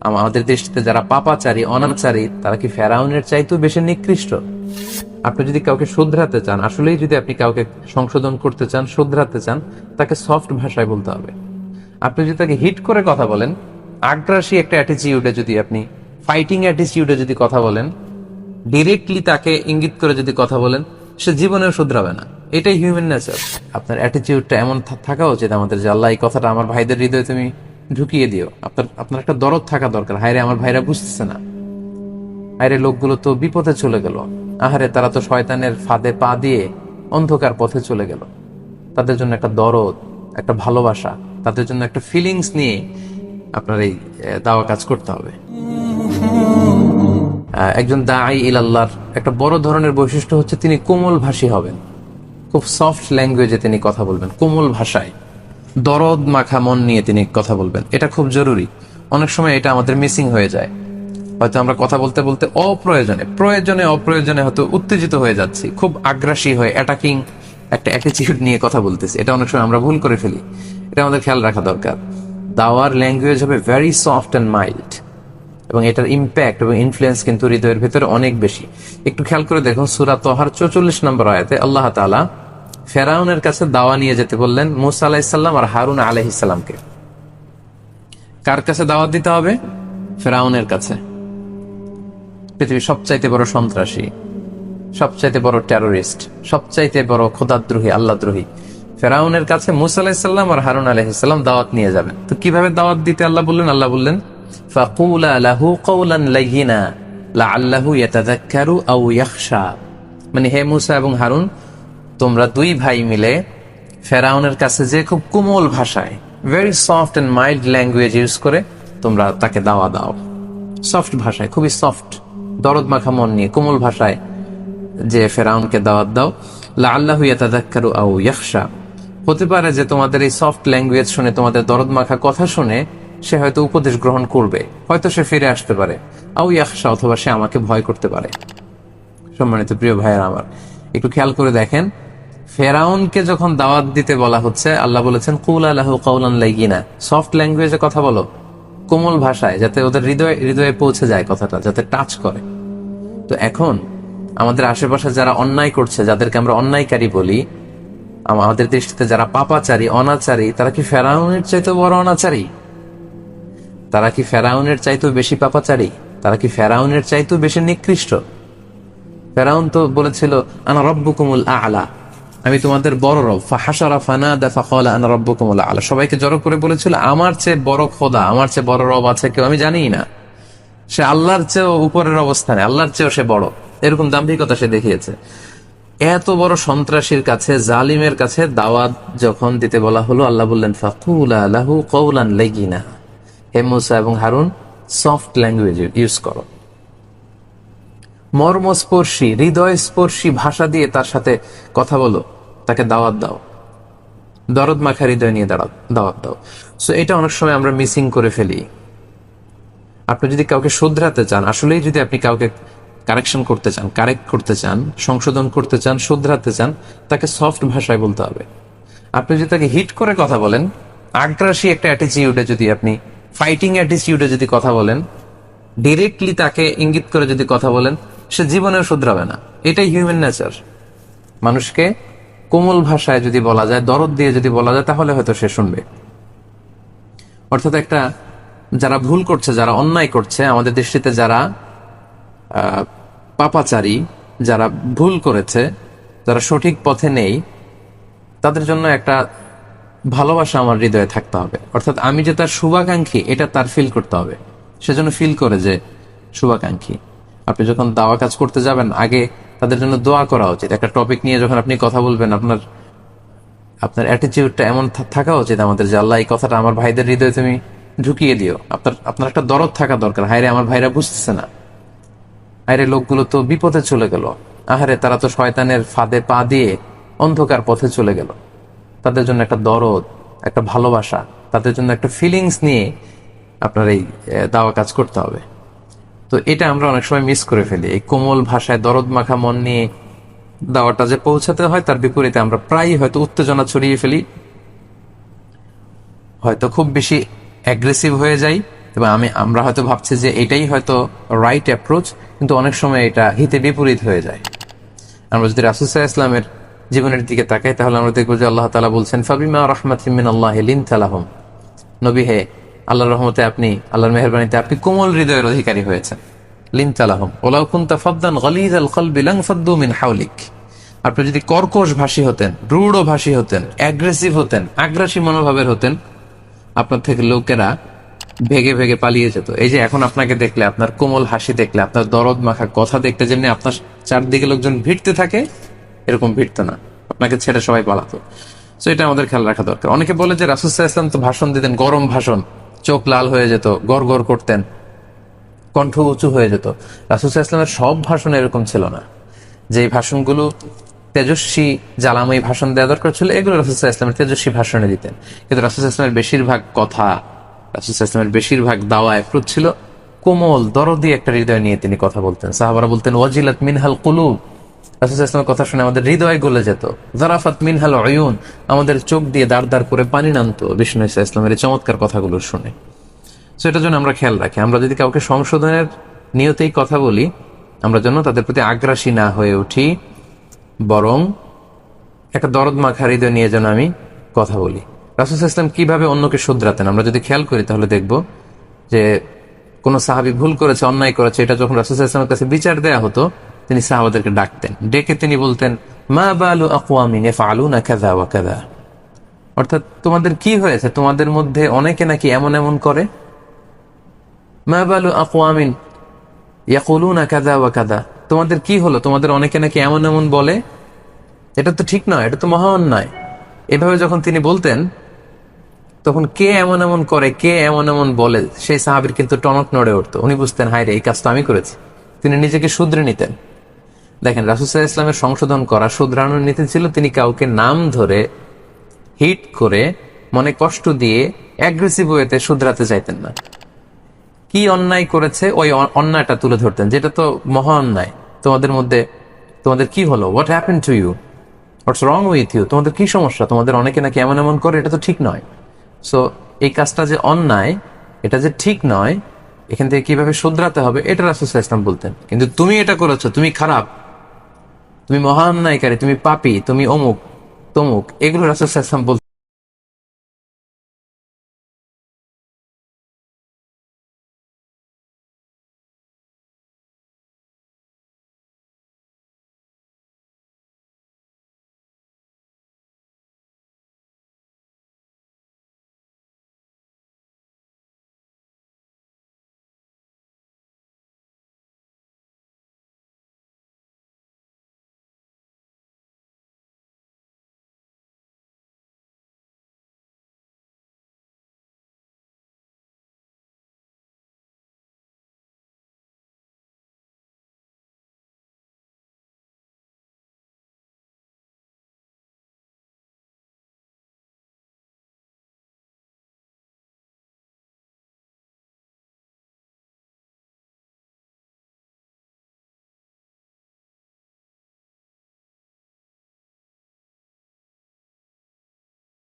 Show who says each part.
Speaker 1: আমাদের দৃষ্টিতে যারা পাপাচারী, অনাচারী, তারা কি ফেরাউনের চাইতেও বেশি নিকৃষ্ট? আপনি যদি কাউকে শুধরাতে চান, আসলেই যদি আপনি কাউকে সংশোধন করতে চান, শুধরাতে চান, তাকে সফট ভাষায় বলতে হবে। আপনি যদি তাকে হিট করে কথা বলেন, আগ্রাসী একটা অ্যাটিচিউডে যদি আপনি ফাইটিং অ্যাটিচিউডে যদি কথা বলেন ডিরেক্টলি তাকে ইঙ্গিত করে যদি কথা বলেন, সে জীবনেও শুধরাবে না। এটাই হিউম্যান নেচার আপনার অ্যাটিচিউডটা এমন থাকা উচিত আমাদের যে, আল্লাহ এই কথাটা আমার ভাইদের হৃদয়ে তুমি ঢুকিয়ে দিও। আপনার আপনার একটা দরদ থাকা দরকার। হায়রে, আমার ভাইরা বুঝতেছে না। আরে লোকগুলো তো বিপদে চলে গেল। আহারে, তারা তো শয়তানের ফাঁদে পা দিয়ে অন্ধকার পথে চলে গেল। তাদের জন্য একটা দরদ, একটা ভালোবাসা, তাদের জন্য একটা ফিলিংস নিয়ে আপনার এই দাওয়া কাজ করতে হবে। একজন দাঈ ইলাল্লাহর একটা বড় ধরনের বৈশিষ্ট্য হচ্ছে তিনি কোমল ভাষী হবেন। খুব সফট ল্যাঙ্গুয়েজে তিনি কথা বলবেন, কোমল ভাষায়। দরদ, মাখা, মন নিয়ে তিনি কথা বলবেন। এটা খুব জরুরি। অনেক সময় এটা আমাদের মিসিং হয়ে যায়। হয়তো আমরা কথা বলতে বলতে অপ্রয়োজনে, প্রয়োজনে অপ্রয়োজনে হয়তো উত্তেজিত হয়ে যাচ্ছি, খুব আগ্রাসী হয়ে অ্যাটাকিং একটা অ্যাটিচিউড নিয়ে কথা বলতেছি। এটা অনেক সময় আমরা ভুল করে ফেলি। এটা আমাদের খেয়াল রাখা দরকার। দাওয়ার ল্যাঙ্গুয়েজ হবে ভেরি সফট অ্যান্ড মাইল্ড এবং এটার ইম্প্যাক্ট এবং ইনফ্লুয়েন্স কিন্তু হৃদয়ের ভেতরে অনেক বেশি। একটু খেয়াল করে দেখুন, সুরা তোহার চৌচল্লিশ নম্বর আয়াতে আল্লাহ তাআলা ফেরাউনের কাছে দাওয়া নিয়ে যেতে বললেন মুসা আলাহিসাল্লাম আর হারুন আলাইহিসাল্লামকে কার কাছে দাওয়াত দিতে হবে? ফেরাউনের কাছে। পৃথিবীর সবচাইতে বড় সন্ত্রাসী, সবচাইতে বড় টেরোরিস্ট সবচাইতে বড় খোদাদ্রোহী, আল্লাহদ্রোহী। ফেরাউনের কাছে মুসা আলাহিসাল্লাম আর হারুন আলাইহিসাল্লাম দাওয়াত নিয়ে যাবেন। তো কীভাবে দাওয়াত দিতে আল্লাহ বললেন? আল্লাহ বললেন মানে হে মুসা এবং হারুন তোমরা দুই ভাই মিলে ফেরাউনের কাছে যে খুব কোমল ভাষায় very soft and mild language use করে তোমরা তাকে দাওয়া দাও। সফট ভাষায়, খুবই সফট দরদ মাখা মন নিয়ে কোমল ভাষায় যে ফেরাউনকে দাওয়াত দাও। লা আল্লাহ আও ইয়াখশা। হতে পারে যে তোমাদের এই সফট ল্যাঙ্গুয়েজ শুনে, তোমাদের দরদ মাখা কথা শুনে সে হয়তো উপদেশ গ্রহণ করবে, হয়তো সে ফিরে আসতে পারে। আউ ইয়াখশা, অথবা সে আমাকে ভয় করতে পারে। সম্মানিত প্রিয় ভাইয়ের আমার, একটু খেয়াল করে দেখেন ফেরাউনকে যখন দাওয়াত দিতে বলা হচ্ছে, আল্লাহ বলেছেন, কুল আল্লাহ কৌলান লাইগিনা। সফট ল্যাঙ্গুয়েজে কথা বলো, কোমল ভাষায়, যাতে ওদের হৃদয়ে হৃদয়ে পৌঁছে যায় কথাটা, যাতে টাচ করে। তো এখন, আমাদের আশেপাশে যারা অন্যায় করছে, যাদেরকে আমরা অন্যায়কারী বলি আমাদের দৃষ্টিতে যারা পাপাচারী, অনাচারী, তারা কি ফেরাউনের চাইতে বড় অনাচারী? তারা কি ফেরাউনের চাইতেও বেশি পাপাচারী? তারা কি ফেরাউনের চাইতেও বেশি নিকৃষ্ট? ফেরাউন তো বলেছিল, আনা রব্বুকুমুল আলা। আমি তোমাদের বড় রব। ফাহাসারা ফানাদা ফাকালা আনা রব্বুকুমুল আলা সবাইকে জড়ো করে বলেছিল, আমার চেয়ে বড় খোদা, আমার চেয়ে বড় রব আছে কেউ? আমি জানিই না। সে আল্লাহর চেয়েও উপরের অবস্থানে আল্লাহর চেয়েও সে বড়। এরকম দাম্ভিকতা সে দেখিয়েছে। এত বড় সন্ত্রাসীর কাছে, জালিমের কাছে দাওয়াত যখন দিতে বলা হলো, আল্লাহ বললেন, ফাকুলা লাহু কৌলান লেগিনা হে মুসা এবং হারুন, সফট ল্যাঙ্গুয়েজ ইউজ করো। মর্মস্পর্শী হৃদয় স্পর্শী ভাষা দিয়ে তার সাথে কথা বলো। তাকে দাওয়াত দাও। দরদ মাখা হৃদয় নিয়ে দাঁড়া দাওয়াত দাও। সো এটা অনেক সময় আমরা মিসিং করে ফেলি। আপনি যদি কাউকে শুধরাতে চান, আসলেই যদি আপনি কাউকে কারেকশন করতে চান কারেক্ট করতে চান, সংশোধন করতে চান, শুধরাতে চান, তাকে সফট ভাষায় বলতে হবে। আপনি যদি তাকে হিট করে কথা বলেন, আগ্রাসী একটা অ্যাটিচিউডে যদি আপনি ফাইটিং অ্যাটিচিউডে যদি কথা বলেন ডিরেক্টলি তাকে ইঙ্গিত করে যদি কথা বলেন, সে জীবনেও শুধরাবে না। এটাই হিউম্যান নেচার মানুষকে কোমল ভাষায় যদি বলা যায়, দরদ দিয়ে যদি বলা যায়, তাহলে হয়তো সে শুনবে। অর্থাৎ একটা, যারা ভুল করছে, যারা অন্যায় করছে, আমাদের দৃষ্টিতে যারা পাপাচারী, যারা ভুল করেছে, যারা সঠিক পথে নেই, তাদের জন্য একটা ভালোবাসা আমার হৃদয়ে থাকতে হবে। অর্থাৎ আমি যে তার শুভাকাঙ্ক্ষী, এটা তার ফিল করতে হবে। সেজন্য ফিল করে যে শুভাকাঙ্ক্ষী। আপনি যখন দাওয়া কাজ করতে যাবেন, আগে তাদের জন্য দোয়া করা উচিত। একটা টপিক নিয়ে যখন আপনি কথা বলবেন, আপনার আপনার অ্যাটিচিউডটা এমন থাকা উচিত আমাদের যে, আল্লাহ, এই কথাটা আমার ভাইদের হৃদয়ে তুমি ঢুকিয়ে দিও। আপনার আপনার একটা দরদ থাকা দরকার। হায়রে, আমার ভাইরা বুঝতেছে না। আরে লোকগুলো তো বিপদে চলে গেল। আহারে, তারা তো শয়তানের ফাঁদে পা দিয়ে অন্ধকার পথে চলে গেল। তাদের জন্য একটা দরদ, একটা ভালোবাসা, তাদের জন্য একটা ফিলিংস নিয়ে আপনার এই দাওয়া কাজ করতে হবে। তো এটা আমরা অনেক সময় মিস করে ফেলি। এই কোমল ভাষায় দরদ মাখা মন নিয়ে দাওয়াটা যে পৌঁছাতে হয়, তার বিপরীতে আমরা প্রায়ই হয়তো উত্তেজনা ছড়িয়ে ফেলি। হয়তো খুব বেশি অ্যাগ্রেসিভ হয়ে যাই এবং আমি, আমরা হয়তো ভাবছি যে এটাই হয়তো রাইট অ্যাপ্রোচ কিন্তু অনেক সময় এটা হিতে বিপরীত হয়ে যায়। আমরা যদি রাসুসাহ ইসলামের জীবনের দিকে তাকাই, তাহলে আমরা দেখব যে আল্লাহ তালা বলছেন, ফাবিমা তালাহম নবী হে আল্লাহর রহমতে আপনি, আল্লাহর মেহরবানিতে আপনি কোমল হৃদয়ের অধিকারী হয়েছেন। লিন তালাহম ওলাউ কুন্তা ফদ্দান গলিজ আল কলবি লাং ফদ্দু আপনি যদি কর্কশ ভাষী হতেন, রূঢ় ভাষী হতেন অ্যাগ্রেসিভ হতেন, আগ্রাসী মনোভাবের হতেন, আপনার থেকে লোকেরা ভেগে ভেগে পালিয়ে যেত। এই যে এখন আপনাকে দেখলে, আপনার কোমল হাসি দেখলে, আপনার দরদ মাখা কথা দেখতে যেমনি আপনার চারদিকে লোকজন ভিড়তে থাকে, এরকম ভিড়তো না। আপনাকে ছেড়ে সবাই পালাতো। তো এটা আমাদের খেয়াল রাখা দরকার। অনেকে বলে যে রাসুসাহ ইসলাম তো ভাষণ দিতেন, গরম ভাষণ। চোখ লাল হয়ে যেত, গড় গড় করতেন, কণ্ঠ উঁচু হয়ে যেত। রাসুসাহ ইসলামের সব ভাষণ এরকম ছিল না। যে ভাষণগুলো তেজস্বী, জ্বালাময়ী ভাষণ দেওয়া দরকার ছিল, এগুলো রাসুসাহ ইসলামের তেজস্বী ভাষণে দিতেন। কিন্তু রাসুসাহ ইসলামের বেশিরভাগ কথা রাসুসাহ ইসলামের বেশিরভাগ দাওয়া অ্যাপ্রোচ ছিল কোমল, দরদি একটা হৃদয় নিয়ে তিনি কথা বলতেন। সাহাবারা বলতেন, ওয়াজিলাত মিনহাল কুলুব। রাসুসাহ ইসলামের কথা শুনে আমাদের হৃদয় গলে যেত। জারাফাত মিনহাল অয়ুন আমাদের চোখ দিয়ে দাঁড় দাঁড় করে পানি নামতো বিষ্ণু ইসা ইসলামের এই চমৎকার কথাগুলো শুনে। সো এটার জন্য আমরা খেয়াল রাখি, আমরা যদি কাউকে সংশোধনের নিয়তেই কথা বলি, আমরা যেন তাদের প্রতি আগ্রাসী না হয়ে উঠি, বরং একটা দরদ মাখা হৃদয় নিয়ে যেন আমি কথা বলি। রাসুল ইসলাম কীভাবে অন্যকে শুধরাতেন? আমরা যদি খেয়াল করি তাহলে দেখব যে কোনো সাহাবি ভুল করেছে, অন্যায় করেছে। এটা যখন রাসুল ইসলামের কাছে বিচার দেয়া হতো তিনি সাহাবাদেরকে ডাকতেন। ডেকে তিনি বলতেন, মা বালু আকুয়ামিন এফ আলু না কাদা ওয়া কাদা অর্থাৎ তোমাদের কি হয়েছে? তোমাদের মধ্যে অনেকে নাকি এমন এমন করে? মা বালু আকুয়ামিন ইয়াকুলুনা কাদা ওয়া কাদা তোমাদের কি হলো? তোমাদের অনেকে নাকি এমন এমন বলে? এটা তো ঠিক নয়, এটা তো মহা অন্যায় এভাবে যখন তিনি বলতেন, তখন কে এমন এমন করে, কে এমন এমন বলে? সেই সাহাবির কিন্তু টনক নড়ে উঠতো। উনি বুঝতেন হায় রে এই কাজ তো আমি করেছি। তিনি নিজেকে শুধরে নিতেন। দেখেন রাসুসাহ ইসলামের সংশোধন করা শুধরানোর নীতি ছিল তিনি কাউকে নাম ধরে হিট করে মনে কষ্ট দিয়ে অ্যাগ্রেসিভ ওয়েতে শুধরাতে চাইতেন না। কি অন্যায় করেছে ওই অন্যায়টা তুলে ধরতেন, যেটা তো মহা অন্যায়। তোমাদের মধ্যে, তোমাদের কি হলো? What happen to you what's wrong with you তোমাদের কি সমস্যা? তোমাদের অনেকে নাকি এমন এমন করে, এটা তো ঠিক নয়। সো এই কাজটা যে অন্যায়, এটা যে ঠিক নয়, এখান থেকে কীভাবে শুধরাতে হবে, এটা রাসুল ইসলাম বলতেন। কিন্তু তুমি এটা করেছ, তুমি খারাপ। তুমি মহান অন্যায়কারী তুমি পাপি তুমি অমুক তমুক এগুলো রাসুল ইসলাম বলতেন।